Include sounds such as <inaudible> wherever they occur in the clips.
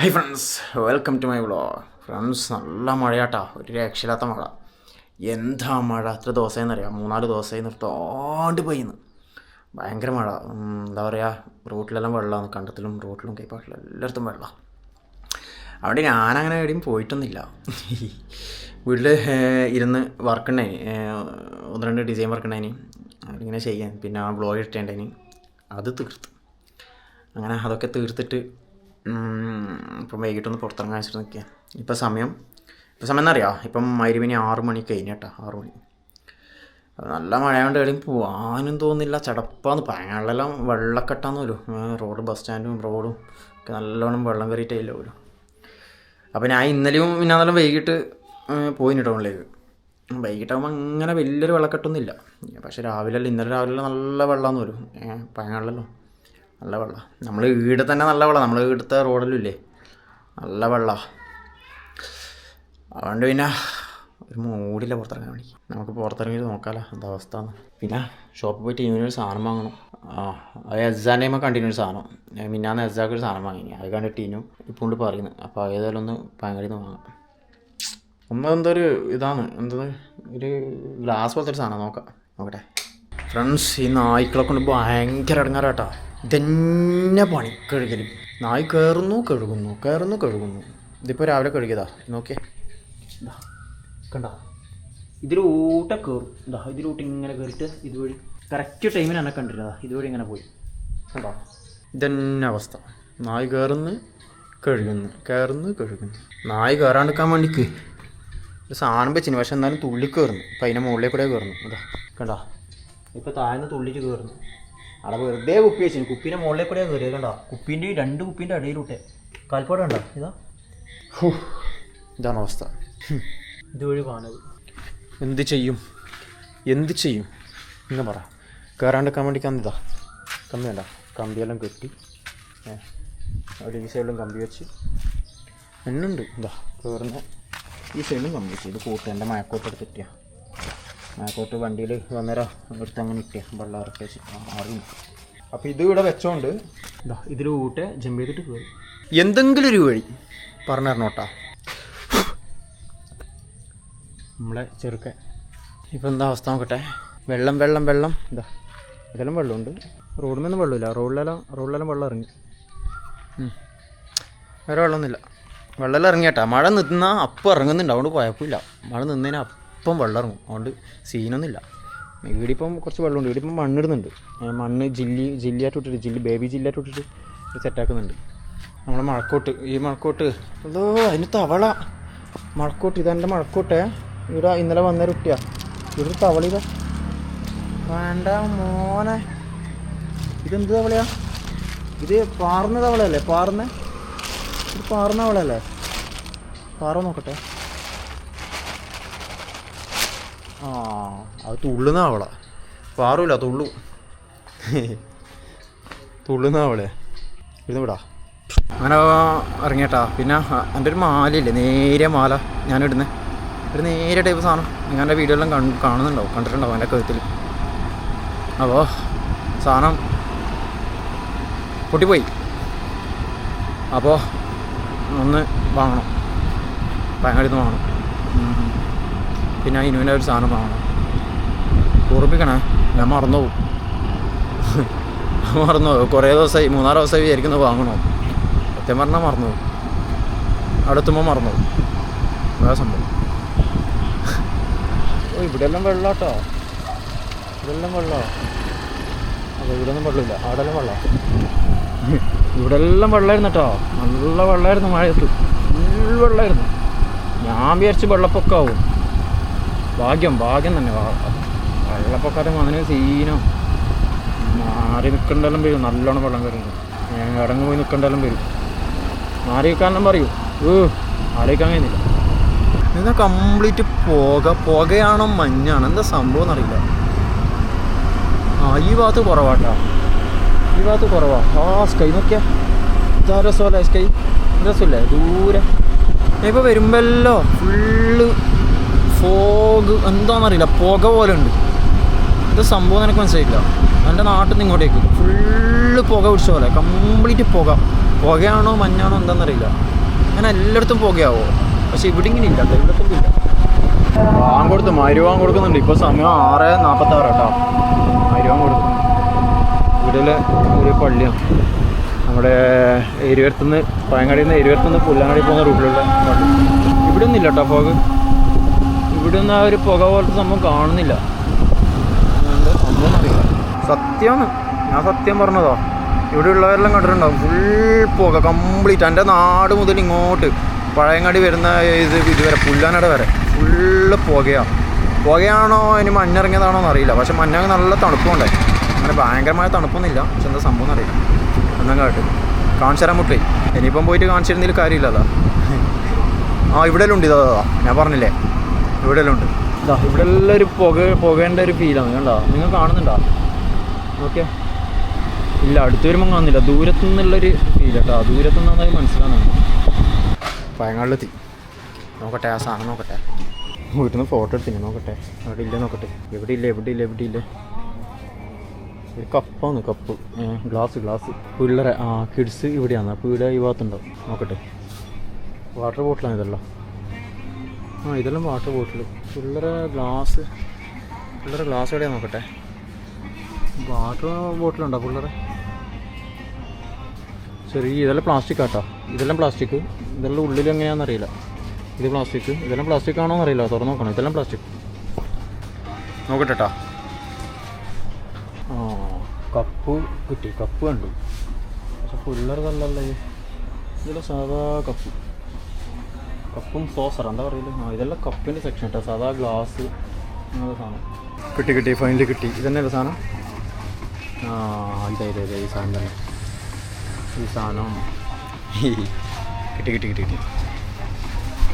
Hi friends welcome to my vlog friends നല്ല മഴയാട്ടാ. ഒരു രക്ഷയില്ലാത്ത മഴ. എന്താ മഴ? എത്ര ദിവസമെന്നറിയാം മൂന്നാൽ ദിവസമായി നിർത്താണ്ട് പെയ്യുന്നു. ഭയങ്കര മഴ. എന്താ പറയുക റോട്ടിലെല്ലാം വെള്ളമാണ്. കണ്ടത്തിലും റോട്ടിലും കൈപ്പാട്ടിലും എല്ലായിടത്തും വെള്ളം. അവിടെ ഞാനങ്ങനെ എവിടെയും പോയിട്ടൊന്നുമില്ല. വീട്ടിൽ ഇരുന്ന് വർക്കുണ്ടായി ഒന്ന് രണ്ട് ഡിസൈൻ വർക്കുണ്ടായിനി. അതിങ്ങനെ ചെയ്യാൻ. പിന്നെ ആ ബ്ലോഗ് ഇട്ടേണ്ടതിന് അത് തീർത്ത്. അങ്ങനെ അതൊക്കെ തീർത്തിട്ട് ഇപ്പം വൈകിട്ടൊന്ന് പുറത്തിറങ്ങാൻ വെച്ചിട്ട് നിൽക്കുക ഇപ്പം സമയം ഇപ്പം സമയം എന്നറിയാം ഇപ്പം മരുവിനി ആറ് മണി കഴിഞ്ഞ കേട്ടോ ആറ് മണി. നല്ല മഴയായതുകൊണ്ട് എവിടെയും പോകാനും തോന്നുന്നില്ല ചടപ്പാന്ന് പയങ്ങളിലെല്ലാം വെള്ളക്കെട്ടാന്ന് വരും. റോഡ് ബസ് സ്റ്റാൻഡും റോഡും ഒക്കെ നല്ലോണം വെള്ളം കയറിയിട്ടില്ല ഇല്ല അപ്പോൾ ഞാൻ ഇന്നലെയും ഇന്നാന്നെല്ലാം വൈകിട്ട് പോയിന് ടൗണിലേക്ക് വൈകിട്ടാകുമ്പോൾ അങ്ങനെ വലിയൊരു വെള്ളക്കെട്ടൊന്നുമില്ല പക്ഷേ രാവിലെ ഇന്നലെ രാവിലെ നല്ല വെള്ളമാന്ന് വരും. പയങ്ങളിലല്ലോ നല്ല വെള്ളം. നമ്മൾ ഈടെ തന്നെ നല്ല വെള്ളം. നമ്മൾ വീടത്തെ റോഡിലും ഇല്ലേ നല്ല വെള്ളമാണ് അതുകൊണ്ട് പിന്നെ ഒരു മൂടില്ല പുറത്തിറങ്ങാൻ വേണ്ടി നമുക്ക് പുറത്തിറങ്ങി നോക്കാമല്ലോ എന്താ അവസ്ഥ പിന്നെ ഷോപ്പിൽ പോയിട്ട് ഇവനൊരു സാധനം വാങ്ങണം. ആ അത് എസ്സാന്റെ ടൈമൊക്കെ കണ്ടിന്യൂ ഒരു സാധനം. ഞാൻ മിന്നാന്ന് എസ്സാക്ക് ഒരു സാധനം വാങ്ങി അത് കണ്ടിട്ട് ഇനും ഇപ്പോൾ കൊണ്ട് പറയുന്നു. അപ്പോൾ ഏതായാലും ഒന്ന് പാങ്കടിന്ന് വാങ്ങാം. ഒന്ന് എന്തോ ഒരു ഇതാണ്. എന്തത് ഒരു ഗ്ലാസ് പോലത്തെ ഒരു സാധനം. നോക്കാം. നോക്കട്ടെ. ഫ്രണ്ട്സ് ഈ നായ്ക്കളെ കൊണ്ട് ഭയങ്കര ഇടങ്ങാറാട്ടാ. ഇതന്നെ പണി. കഴുകൽ നായി കയറുന്നു കഴുകുന്നു കയറുന്നു കഴുകുന്നു. ഇതിപ്പോൾ രാവിലെ കഴുകിയതാ. നോക്കിയേ. ഇതാ. കണ്ട? ഇതിലൂട്ട കയറും ഇതാ ഇതിലൂട്ട് ഇങ്ങനെ കയറിയിട്ട് ഇതുവഴി കറക്റ്റ് ടൈമിന് എന്നെ ഇതുവഴി ഇങ്ങനെ പോയി. കണ്ടോ? ഇതന്നെ അവസ്ഥ. നായ് കയറുന്നു കഴുകുന്നു കയറുന്നു കഴുകുന്നു. നായ് കയറാണ്ടിരിക്കാൻ വേണ്ടിക്ക്. ഒരു സാധനം വെച്ചിന്. പക്ഷെ എന്നാലും തുള്ളി കയറുന്നു അപ്പം അതിന്റെ മുകളിലേക്കൂടെ കൂടെ കയറുന്നു ഇതാ കണ്ടോ? ഇപ്പോൾ താഴ്ന്ന് തുള്ളിച്ച് കയറുന്നു അവിടെ വെറുതെ കുപ്പി വെച്ചു കുപ്പീന്റെ മുകളിൽ കൂടെ കയറിയത് കണ്ടോ? കുപ്പീന്റെ രണ്ട് കുപ്പീന്റെ ഇടയിലൂട്ടെ കാൽപ്പാട് കണ്ടോ? ഇതാ. ഇതാണ് അവസ്ഥ. കാണുന്നത് എന്ത് ചെയ്യും? എന്ത് ചെയ്യും? എന്ന് പറ. കയറാണ്ടിരിക്കാൻ വേണ്ടി കന്നിതാ കമ്പി വേണ്ട കമ്പിയെല്ലാം കെട്ടി. അവിടെ ഒരു ഈ സൈഡിലും കമ്പി വെച്ച്. എണ്ണുണ്ട്. ഇതാ കയറുന്ന ഈ സൈഡിലും കമ്പി വെച്ച്. ഇത് കൂട്ട് എന്റെ എടുത്തിട്ടിയ വണ്ടിയിൽ വന്നേരം. എടുത്ത് അങ്ങനെ ഇട്ടേ വെള്ളം ഇറക്കി വെച്ച് അറിയും അപ്പോൾ ഇത് ഇവിടെ വെച്ചോണ്ട് ഇതാ ഇതിൽ കൂട്ടെ ജമ്പ് ചെയ്തിട്ട് കയറി എന്തെങ്കിലും ഒരു വഴി പറഞ്ഞു തരണോട്ടാ നമ്മളെ ചെറുക്കൻ. ഇപ്പം എന്താ അവസ്ഥ നോക്കട്ടെ? വെള്ളം വെള്ളം വെള്ളം. ഇതാ ഇതെല്ലാം വെള്ളമുണ്ട്. റോഡിൽ നിന്നും വെള്ളമില്ല. റോഡിലെല്ലാം റോഡിലെല്ലാം വെള്ളം ഇറങ്ങി. വേറെ വെള്ളമൊന്നുമില്ല. വെള്ളമെല്ലാം ഇറങ്ങിയട്ടാ. മഴ നിന്നാൽ അപ്പം ഇറങ്ങുന്നുണ്ട്. അതുകൊണ്ട് കുഴപ്പമില്ല. മഴ നിന്നതിന് വെള്ളം ഇറങ്ങും അതുകൊണ്ട് സീനൊന്നുമില്ല. ഇവിടിപ്പം കുറച്ച് വെള്ളമുണ്ട്. ഈടിപ്പം മണ്ണിടുന്നുണ്ട്. മണ്ണ് ജില്ലി ജില്ലിയായിട്ട് ഇട്ടിട്ട് ജില്ലി ബേബി ജില്ലയായിട്ട് ഇട്ടിട്ട് സെറ്റാക്കുന്നുണ്ട്. നമ്മളെ മഴക്കോട്ട്. ഈ മഴക്കോട്ട്. അതോ അതിന് തവള. മഴക്കോട്ട്. ഇതെന്റെ മഴക്കോട്ടേ. ഇവിടെ ഇന്നലെ വന്ന കുട്ടിയാ. ഇവിടെ തവള ഇതാ. വേണ്ട മോനെ. ഇതെന്ത് തവളയാ? ഇത് പാറുന്ന തവളയല്ലേ? പാറുന്ന? ഇത് പാറുന്ന തവളയല്ലേ? പാറ നോക്കട്ടെ. ആ അത് തുള്ളുന്ന അവളാ. പാറൂല തുള്ളു. തുള്ളുന്ന അവളെ. ഇരുന്ന് വിടാ. അങ്ങനെ ഇറങ്ങിയട്ടാ. പിന്നെ എന്റെ ഒരു മാലയില്ലേ? നേരിയ മാല ഞാനിടുന്നത് ഒരു നേരെ ടൈപ്പ് സാധനം. നിങ്ങളുടെ എന്റെ വീഡിയോ എല്ലാം കൺ- കാണുന്നുണ്ടാവും. കണ്ടിട്ടുണ്ടാവും എന്റെ കഴുത്തിൽ. അപ്പോൾ സാധനം പൊട്ടിപ്പോയി. അപ്പോൾ ഒന്ന് വാങ്ങണം. പയങ്ങടിന്ന് വാങ്ങണം. പിന്നെ ഇനുവിന്റെ ഒരു സാധനം വാങ്ങണം. ഓർപ്പിക്കണേ ഞാൻ മറന്നു പോകും <laughs> മറന്നു പോകും കുറേ ദിവസമായി മൂന്നാൽ ദിവസമായി വിചാരിക്കുന്നത് വാങ്ങണോ? സത്യം പറഞ്ഞാൽ മറന്നു പോകും അവിടെ എത്തുമ്പോൾ മറന്നു പോകും വേറെ സംഭവം. <laughs> ഓ ഇവിടെയെല്ലാം വെള്ളാട്ടോ. ഇവിടെല്ലാം വെള്ളമാണ് അതെ ഇവിടെ ഒന്നും വെള്ളമില്ല. അവിടെ എല്ലാം വെള്ളം? <laughs> ഇവിടെ എല്ലാം വെള്ളമായിരുന്നു കേട്ടോ. നല്ല വെള്ളമായിരുന്നു മഴയത്ത്. ഫുൾ വെള്ളമായിരുന്നു. ഞാൻ വിചാരിച്ച് വെള്ളപ്പൊക്കമാവും. ഭാഗ്യം ഭാഗ്യം തന്നെ. വാ- വെള്ളപ്പൊക്കത്തെ അതിന് സീനോ. മാറി നിൽക്കേണ്ടെല്ലാം വരും. നല്ലോണം വെള്ളം കയറുന്നു ഞാൻ ഇടങ്ങ് പോയി നിൽക്കേണ്ടെല്ലാം വരും. മാറി നിൽക്കാനെല്ലാം പറയൂ. ഏ ആലോചിക്കാൻ കഴിഞ്ഞില്ല ഇന്ന് കംപ്ലീറ്റ് പുക പുകയാണോ മഞ്ഞാണോ? എന്താ സംഭവം എന്നറിയില്ല. ആ ഈ ഭാഗത്ത് കുറവാട്ടാ. ഈ ഭാഗത്ത് കുറവാ. ആ സ്കൈ നോക്കിയാ. ഇതാ രസമല്ലേ സ്കൈ രസമില്ലേ? ദൂരെ. ഇപ്പോൾ വരുമ്പല്ലോ ഫുള്ള് ഫോഗ് എന്താണെന്നറിയില്ല പുക പോലെ ഉണ്ട് ഇത് സംഭവം എനിക്ക് മനസ്സിലായില്ല എന്റെ നാട്ടിൽ നിന്ന് ഇങ്ങോട്ടേക്ക്. ഫുള്ള് പുക പിടിച്ച പോലെ. കംപ്ലീറ്റ് പുക. പുകയാണോ മഞ്ഞാണോ എന്താണെന്നറിയില്ല അങ്ങനെ എല്ലായിടത്തും പുകയാവോ. പക്ഷെ ഇവിടെ ഇങ്ങനെ ഇല്ല. എല്ലായിടത്തും ഇല്ല. വാൻ കൊടുത്ത് മരുവാൻ കൊടുക്കുന്നുണ്ട്. ഇപ്പോൾ സമയം ആറ് നാൽപ്പത്താറ് കേട്ടോ. മരുവാൻ കൊടുത്തു. ഇവിടെയുള്ള ഒരു പള്ളിയാണ്. നമ്മുടെ എരുവരത്തുനിന്ന് പയങ്ങാടിയിൽ നിന്ന് എരുവരത്തുനിന്ന് പുല്ലങ്ങാടി പോകുന്ന റൂട്ടിലുള്ള പള്ളി. ഇവിടെ ഒന്നും ഇല്ല കേട്ടോ ഫോഗ് ഇവിടെ ഒന്നും ആ ഒരു പുക പോലത്തെ സംഭവം കാണുന്നില്ല. സംഭവം സത്യമാണ് ഞാൻ സത്യം പറഞ്ഞതോ. ഇവിടെ ഉള്ളവരെല്ലാം കണ്ടിട്ടുണ്ടാവും. ഫുൾ പുക കംപ്ലീറ്റ് എന്റെ നാട് മുതൽ ഇങ്ങോട്ട് പഴയങ്ങാടി വരുന്ന ഇത് ഇതുവരെ പുല്ലാനട വരെ. ഫുള്ള് പുകയാണ് പുകയാണോ അതിന് മഞ്ഞിറങ്ങിയതാണോ എന്നറിയില്ല. പക്ഷെ മഞ്ഞങ്ങ് നല്ല തണുപ്പുണ്ടായി അങ്ങനെ ഭയങ്കരമായ തണുപ്പൊന്നുമില്ല. പക്ഷെ എന്താ സംഭവം എന്നറിയില്ല. ഒന്നങ്ങാട്ട് കാണിച്ചു തരാൻ മുട്ടേ. ഇനിയിപ്പം പോയിട്ട് കാണിച്ചിരുന്നതിൽ കാര്യമില്ലല്ലോ. ആ ഇവിടെ ഉണ്ട് ഇതാ, ഞാൻ പറഞ്ഞില്ലേ? ഇവിടെ ഉണ്ട്. ഇതാ ഇവിടെ എല്ലാം ഒരു പുക പുകേന്റെ ഒരു ഫീലാണ് കണ്ടോ? നിങ്ങൾ കാണുന്നുണ്ടോ? ഓക്കെ ഇല്ല അടുത്ത് വരുമ്പോൾ കാണുന്നില്ല. ദൂരത്തു നിന്നുള്ളൊരു ഫീൽ കേട്ടോ ദൂരത്തു നിന്നായി മനസ്സിലാകുന്നുണ്ട് പയങ്ങാളിലെത്തി. നോക്കട്ടെ ആ സാധനം നോക്കട്ടെ. വീട്ടിൽ നിന്ന് ഫോട്ടോ എടുത്തിന് നോക്കട്ടെ. അവിടെ ഇല്ല നോക്കട്ടെ. എവിടെ ഇല്ല എവിടെ ഇല്ല എവിടെ ഇല്ല. ഒരു കപ്പാണ് കപ്പ് ഗ്ലാസ് ഗ്ലാസ് പിള്ളേരെ ആ കിഡ്സ് ഇവിടെയാണ്. അപ്പോൾ ഇവിടെ ഈ ഭാഗത്തുണ്ടാവും നോക്കട്ടെ. വാട്ടർ ബോട്ടിലാണ് ഇതെല്ലാം. ആ ഇതെല്ലാം വാട്ടർ ബോട്ടിൽ പിള്ളേരെ ഗ്ലാസ് പിള്ളേരെ ഗ്ലാസ് എവിടെയാ നോക്കട്ടെ? വാട്ടർ ബോട്ടിലുണ്ടോ പിള്ളേരെ? ശരി ഇതെല്ലാം പ്ലാസ്റ്റിക് ആട്ടോ. ഇതെല്ലാം പ്ലാസ്റ്റിക് ഇതെല്ലാം ഉള്ളിൽ എങ്ങനെയാണെന്ന് അറിയില്ല. ഇത് പ്ലാസ്റ്റിക് ഇതെല്ലാം പ്ലാസ്റ്റിക് ആണോ എന്നറിയില്ല തുറന്ന് നോക്കണം. ഇതെല്ലാം പ്ലാസ്റ്റിക് നോക്കട്ടെ ട്ടാ. ആ കപ്പ് കിട്ടി. കപ്പ് കണ്ടു. പക്ഷെ പിള്ളേർക്കല്ലല്ലേ ഇതെല്ലാം സാധാ കപ്പ്. കപ്പും സോസർ എന്താ പറയില്ല ആ ഇതെല്ലാം കപ്പിന്റെ സെക്ഷൻ കേട്ടോ സാധാ ഗ്ലാസ് അങ്ങനത്തെ സാധനം. കിട്ടി കിട്ടി. ഫൈനലി കിട്ടി. ഇതന്നെ സാധനം? ആ ഇതേ ഇതേ ഇതേ ഈ സാധനം തന്നെ. ഈ സാധനം. കിട്ടി കിട്ടി കിട്ടി കിട്ടി.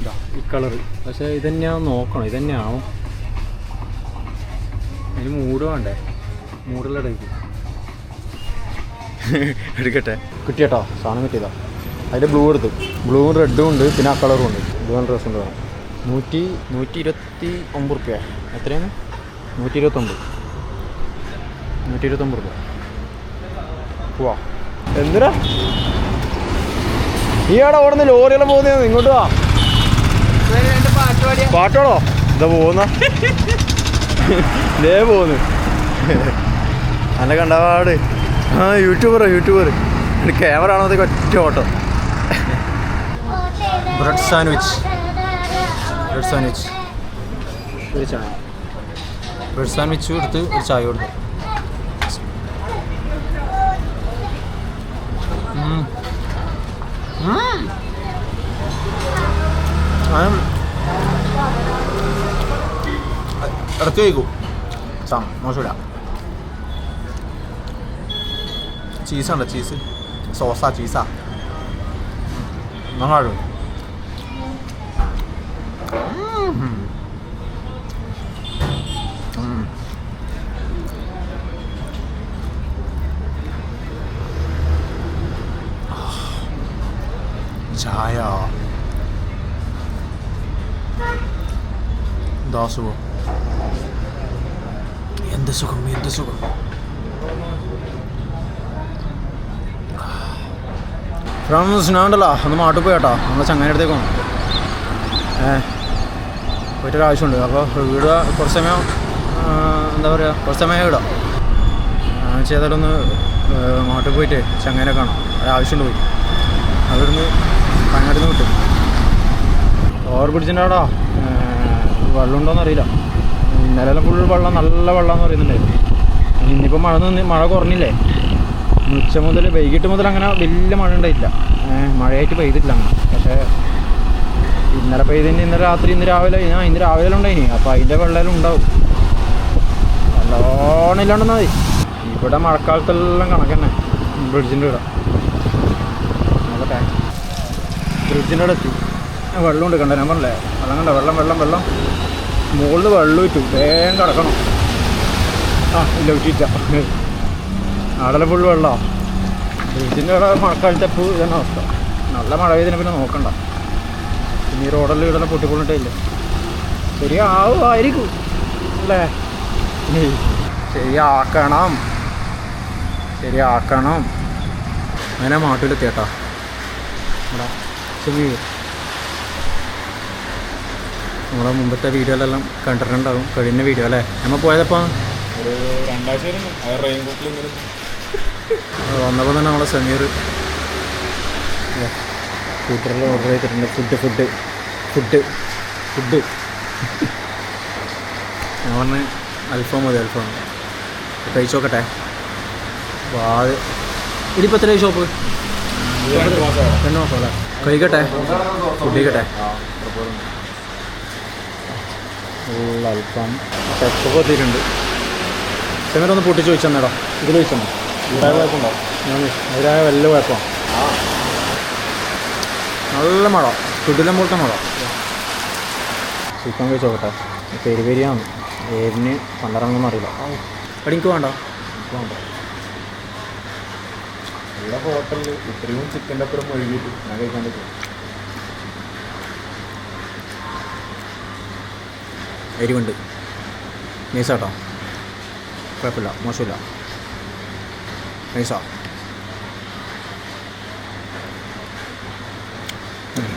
ഇതാ ഈ കളറ് പക്ഷേ ഇതന്നെയാണ് നോക്കണം. ഇതന്നെയാവും അതിന് മൂട് വേണ്ടേ? മൂടുള്ള ടൈപ്പ് എടുക്കട്ടെ. കിട്ടിയട്ടോ? സാധനം കിട്ടിയതാ. അതിന്റെ ബ്ലൂ എടുത്തു. ബ്ലൂവും റെഡും ഉണ്ട് പിന്നെ ആ കളറും ഉണ്ട്. ബ്ലൂ ആൻഡ് ഡ്രസ് ഉണ്ട്. നൂറ്റി നൂറ്റി ഇരുപത്തി ഒമ്പത് റുപ്യ എത്രയാണ്? നൂറ്റി ഇരുപത്തൊമ്പത് നൂറ്റി ഇരുപത്തൊമ്പത് റുപ്യ പോവാ എന്തിനാ? ഈ അവിടെ ഓടുന്ന ലോറിയെല്ലാം പോകുന്ന ഇങ്ങോട്ട് വാ. പാട്ടോളോ ഇതാ പോകുന്ന? ഇതേ പോന്ന് അല്ല കണ്ടപാട്. ആ യൂട്യൂബർ യൂട്യൂബർ ക്യാമറ ആണോ അതൊക്കെ ഒറ്റ ഓട്ടം. Bread sandwich. Bread sandwich. ഒരു ചായ. ബ്രെഡ് സാൻഡ്വിച്ച് എടുത്ത് ഒരു ചായ കൊടുത്തു. ഇടയ്ക്ക് കഴിക്കും. സാം മോശമില്ല. ചീസുണ്ടോ ചീസ്. സോസാ ചീസാ. നന്നാടും ചായ. എന്താ എന്ത് സുഖം? എന്ത് സുഖം? ഫ്രണ്ട്സ് ഞാൻ ഉണ്ടല്ലോ. ഒന്ന് മാട്ടിൽ പോയി കേട്ടോ നമ്മൾ ചങ്ങാന്റെ പോകണം വന്നു പോയിട്ടൊരു ആവശ്യമുണ്ട് അപ്പോൾ വീട് കുറച്ച് സമയം എന്താ പറയുക കുറച്ച് സമയം ഇടാം ചെയ്താലൊന്ന് മാട്ടിൽ പോയിട്ട് ചങ്ങനെ കാണാം. ഒരാവശ്യമുണ്ട് പോയി. അവിടുന്ന് പങ്ങാടിൽ നിന്ന് കിട്ടും ഓവർ ബ്രിഡ്ജിന്റെ അവിടെ? അറിയില്ല. ഇന്നലെ ഫുൾ വെള്ളം നല്ല വെള്ളം എന്ന് പറയുന്നുണ്ടായിരുന്നു. ഇന്നിപ്പോൾ മഴ നിന്ന് മഴ കുറഞ്ഞില്ലേ? ഉച്ച മുതൽ വൈകിട്ട് മുതൽ അങ്ങനെ വലിയ മഴ ഉണ്ടായിട്ടില്ല. മഴയായിട്ട് പെയ്തിട്ടില്ല അങ്ങനെ. പക്ഷേ ഇന്നലെ പെയ്തതിന് ഇന്നലെ രാത്രി ഇന്ന് രാവിലെ ആ ഇന്ന് രാവിലെ ഉണ്ടായിനി അപ്പോൾ അതിന്റെ വെള്ളം ഉണ്ടാവും. നല്ലോണം ഇല്ലാണ്ട് മതി. ഇവിടെ മഴക്കാലത്തെല്ലാം കണക്കന്നെ ബ്രിഡ്ജിന്റെ ഇവിടെ. നോക്കട്ടെ ബ്രിഡ്ജിന്റെ ഇവിടെ എത്തി. വെള്ളമുണ്ട് കണ്ട? ഞാൻ പറഞ്ഞില്ലേ? വെള്ളം കണ്ട? വെള്ളം വെള്ളം വെള്ളം. മുകളിൽ വെള്ളം ഇട്ടു. വേഗം കിടക്കണം. ആ ഇല്ല വിട്ടില്ല അവിടെ ഫുൾ വെള്ളമാണ് ബ്രിഡ്ജിന്റെ ഇവിടെ മഴക്കാലത്തെ എപ്പോൾ ഇതന്നെ അവസ്ഥ. നല്ല മഴ പെയ്തതിനെ പിന്നെ നോക്കണ്ട. ഈ റോഡെല്ലാം ഇവിടെ ഇല്ല ശരിയാവുമായിരിക്കും അല്ലേ? ശരിയാക്കണം. ശരിയാക്കണം. അങ്ങനെ മാട്ടിലെത്തിയേട്ടാ. നമ്മുടെ സുമീർ നമ്മുടെ മുമ്പത്തെ വീഡിയോയിലെല്ലാം കണ്ടിട്ടുണ്ടാവും. കഴിഞ്ഞ വീഡിയോ അല്ലേ? നമ്മൾ പോയതപ്പോൾ ഒരു രണ്ടാഴ്ച വന്നപ്പോൾ തന്നെ നമ്മളെ സമീർ. സ്കൂട്ടറിൽ ഓർഡർ ചെയ്തിട്ടുണ്ട്. Food food food. ഫുഡ്. ഞാൻ പറഞ്ഞ് അൽഫാം മതി അൽഫാം. കഴിച്ചു നോക്കട്ടെ അപ്പോൾ അത് ഇതിപ്പോൾ എത്രയായി ഷോപ്പ്? രണ്ട് മാസം അല്ലേ? കഴിക്കട്ടെ. ഫുഡ് ഉള്ള അൽഫാം. പെപ്പൊക്കെ എത്തിയിട്ടുണ്ട് സമീർ ഒന്ന് പൊട്ടിച്ച് ചോദിച്ചു തന്നേടാ. ഇതിൽ ചോദിച്ചു തന്നെ? അതിലായ വല്ല കുഴപ്പമാണ് നല്ല മഴ ചുടിലം പോലത്തെ മഴ ചിക്കൻ കഴിച്ച് നോക്കട്ടെ പെരി പെരിയാണ് ഏരിന് പണ്ടറങ്ങുമെന്ന് അറിയില്ല. അവിടെ എനിക്ക് വേണ്ട. എനിക്ക് വേണ്ട. ഇവിടെ ഹോട്ടലിൽ ഇത്രയും ചിക്കന്റെ അപ്പുറം ഒഴുകിയിട്ട് ഞാൻ കഴിക്കാൻ പറ്റും എരിവുണ്ട് നൈസാട്ടോ. കുഴപ്പമില്ല. മോശമില്ല. നൈസാ അപ്പോൾ കഴിക്കട്ടെ ഓക്കെ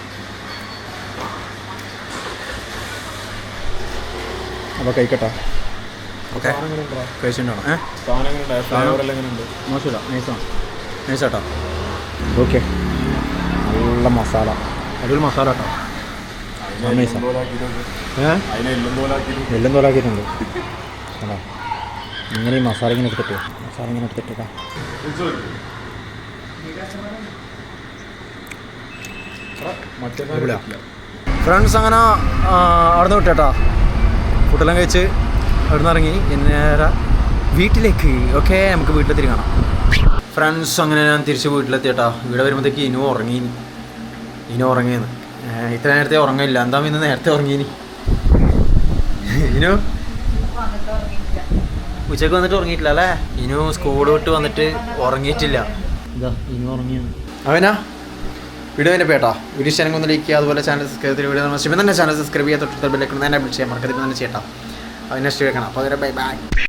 സാധനം എങ്ങനെ ഉണ്ടോ കഴിച്ചിട്ടുണ്ടോ ഏ സാധനം എങ്ങനെ കഴിക്കട്ടെ. ഓക്കെ. എങ്ങനെ ഉണ്ട് മോശമില്ല. നൈസാണ് നൈസാട്ടോ ഓക്കെ. നല്ല മസാല. അടിപൊളി മസാല കേട്ടോ. എല്ലും തോലാക്കിയിട്ടുണ്ട് കണ്ടോ ഇങ്ങനെ ഈ മസാല ഇങ്ങനെ എടുത്തിട്ട് മസാല ഇങ്ങനെ എടുത്തിട്ടാ. ഫ്രണ്ട്സ് അങ്ങനെ അവിടെ നിന്ന് വിട്ടേട്ടാ. ഫുഡെല്ലാം കഴിച്ച് അവിടെ നിന്ന് ഇറങ്ങി നേരെ വീട്ടിലേക്ക്. ഓക്കെ നമുക്ക് വീട്ടിലെത്തി കാണാം. ഫ്രണ്ട്സ് അങ്ങനെ ഞാൻ തിരിച്ച് വീട്ടിലെത്തിയേട്ടാ. ഇവിടെ വരുമ്പോഴത്തേക്ക് ഇനു ഉറങ്ങി ഇനു ഉറങ്ങിയെന്ന് ഇത്ര നേരത്തെ ഉറങ്ങില്ല എന്താ ഇന്ന് നേരത്തെ ഉറങ്ങിയിനി ഇനു? ഉച്ചയ്ക്ക് വന്നിട്ട് ഉറങ്ങിയിട്ടില്ല അല്ലേ? ഇനു സ്കൂൾ വിട്ട് വന്നിട്ട് ഉറങ്ങിയിട്ടില്ല. ഇതാ ഇനു ഉറങ്ങിയാണ്. അവനാ? വീഡിയോ തന്നെ പേട്ടാ വീഡിയോ ചാനൽ ഒന്ന് ലൈക്ക് ചെയ്യുക. അതുപോലെ ചാനൽ സബ്സ്ക്രൈബ് ചെയ്ത് വീഡിയോ നമ്മൾ തന്നെ ചാനൽ സബ്സ്ക്രൈബ് ചെയ്യാത്ത തൊട്ട് ബെല്ലൈക്കൺ തന്നെ വിളിച്ച് ചെയ്യാം മറക്കരുത്. തന്നെ ചെയ്യട്ടാ. നെക്സ്റ്റ് വെക്കണം. അപ്പോൾ ബൈ ബൈ